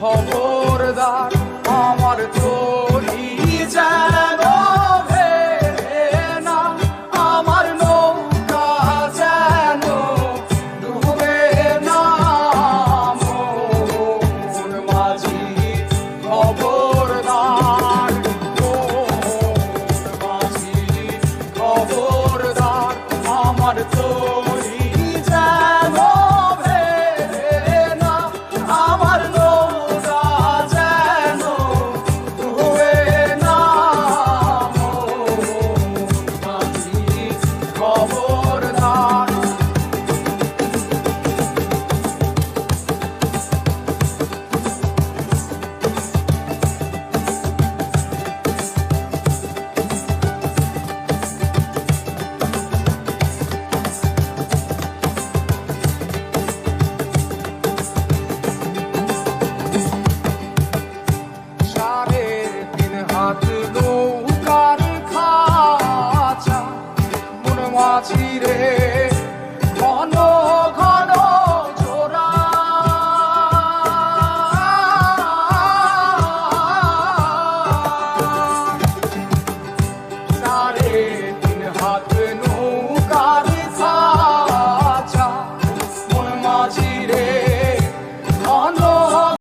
খবরদার, আমার চলি যেন না, আমার নৌকা যেন ডুবে না। মন মাঝি খবরদার মাঝি খবরদার, আমার চলি iré.